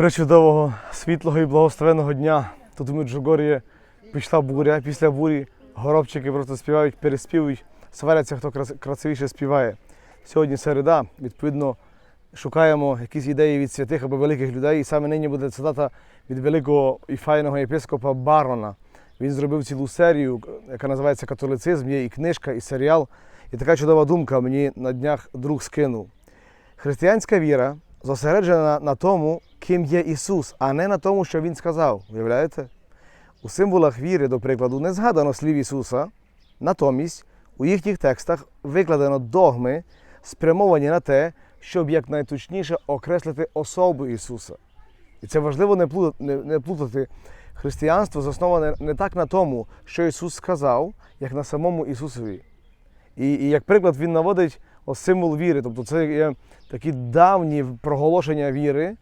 Пречудового, світлого і благословенного дня. Тут у Меджугор'ї пішла буря. Після бурі горобчики просто співають, переспівують, сваряться, хто красивіше співає. Сьогодні середа, відповідно, шукаємо якісь ідеї від святих або великих людей. І саме нині буде цитата від великого і файного єпископа Барона. Він зробив цілу серію, яка називається Католицизм. Є і книжка, і серіал. І така чудова думка мені на днях друг скинув. Християнська віра зосереджена на тому, ким є Ісус, а не на тому, що Він сказав. Уявляєте? У символах віри, до прикладу, не згадано слів Ісуса, натомість у їхніх текстах викладено догми, спрямовані на те, щоб якнайточніше окреслити особу Ісуса. І це важливо не плутати. Християнство засноване не так на тому, що Ісус сказав, як на самому Ісусові. І, і як приклад він наводить символ віри. Тобто це є такі давні проголошення віри,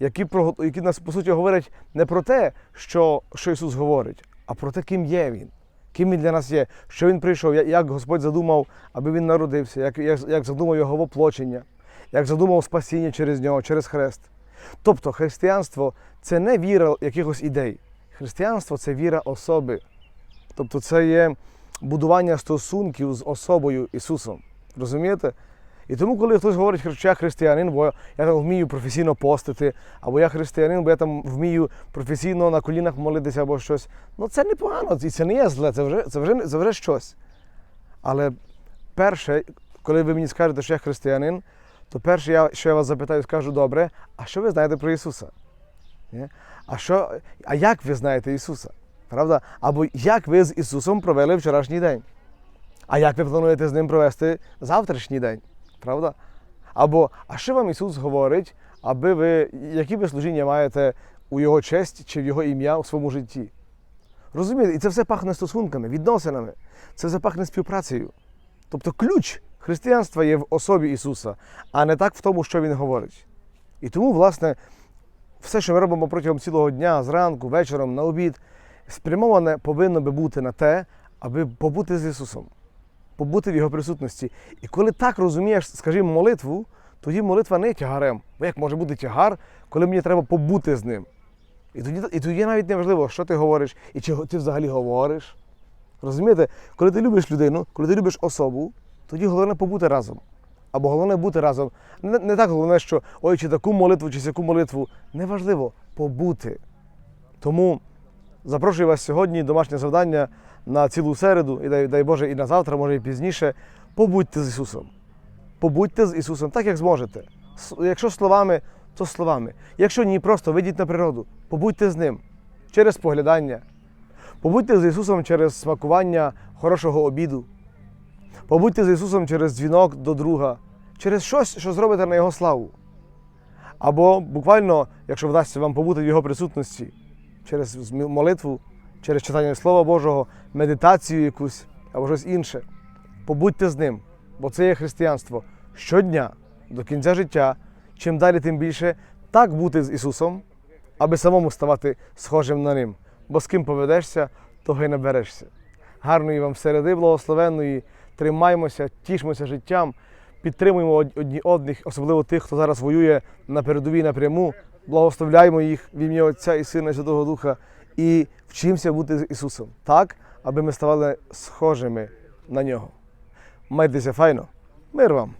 які, які нас по суті говорять не про те, що, що Ісус говорить, а про те, ким є Він, ким Він для нас є, що Він прийшов, як Господь задумав, аби Він народився, як, як, як задумав Його воплочення, як задумав спасіння через нього, через хрест. Тобто християнство це не віра якихось ідей. Християнство це віра особи. Тобто це є будування стосунків з особою Ісусом. Розумієте? І тому, коли хтось говорить, що я християнин, бо я там вмію професійно постити, або я християнин, бо я там вмію професійно на колінах молитися або щось, ну це непогано, і це не є зле, це вже, це вже, це вже щось. Але перше, коли ви мені скажете, що я християнин, то перше, я, що я вас запитаю, скажу, добре, а що ви знаєте про Ісуса? А, що, а як ви знаєте Ісуса? Правда? Або як ви з Ісусом провели вчорашній день? А як ви плануєте з ним провести завтрашній день? Правда? Або а що вам Ісус говорить, аби ви, які ви служіння маєте у Його честь чи в Його ім'я у своєму житті? Розумієте? І це все пахне стосунками, відносинами, це все пахне співпрацею. Тобто ключ християнства є в особі Ісуса, а не так в тому, що Він говорить. І тому, власне, все, що ми робимо протягом цілого дня, зранку, вечором, на обід, спрямоване повинно би бути на те, аби побути з Ісусом, побути в Його присутності. І коли так розумієш, скажімо, молитву, тоді молитва не є тягарем. Бо як може бути тягар, коли мені треба побути з ним? І тоді, і тоді навіть не важливо, що ти говориш і чи ти взагалі говориш. Розумієте, коли ти любиш людину, коли ти любиш особу, тоді головне побути разом. Або головне бути разом. Не, не так головне, що ой, чи таку молитву, чи сяку молитву. Неважливо побути. Тому запрошую вас сьогодні домашнє завдання на цілу середу, і дай, дай Боже, і на завтра, може і пізніше. Побудьте з Ісусом. Побудьте з Ісусом так, як зможете. Якщо словами, то словами. Якщо ні, просто вийдіть на природу, побудьте з ним через поглядання. Побудьте з Ісусом через смакування хорошого обіду. Побудьте з Ісусом через дзвінок до друга, через щось, що зробите на Його славу. Або буквально, якщо вдасться вам побути в Його присутності, через молитву, через читання Слова Божого, медитацію якусь або щось інше. Побудьте з ним, бо це є християнство. Щодня до кінця життя, чим далі, тим більше, так бути з Ісусом, аби самому ставати схожим на ним. Бо з ким поведешся, того й наберешся. Гарної вам середи благословенної, тримаймося, тішмося життям, підтримуємо одні одних, особливо тих, хто зараз воює на передовій напряму. Благословляємо їх в ім'я Отця і Сина і Святого Духа і вчимося бути з Ісусом так, аби ми ставали схожими на нього. Майтеся файно, мир вам!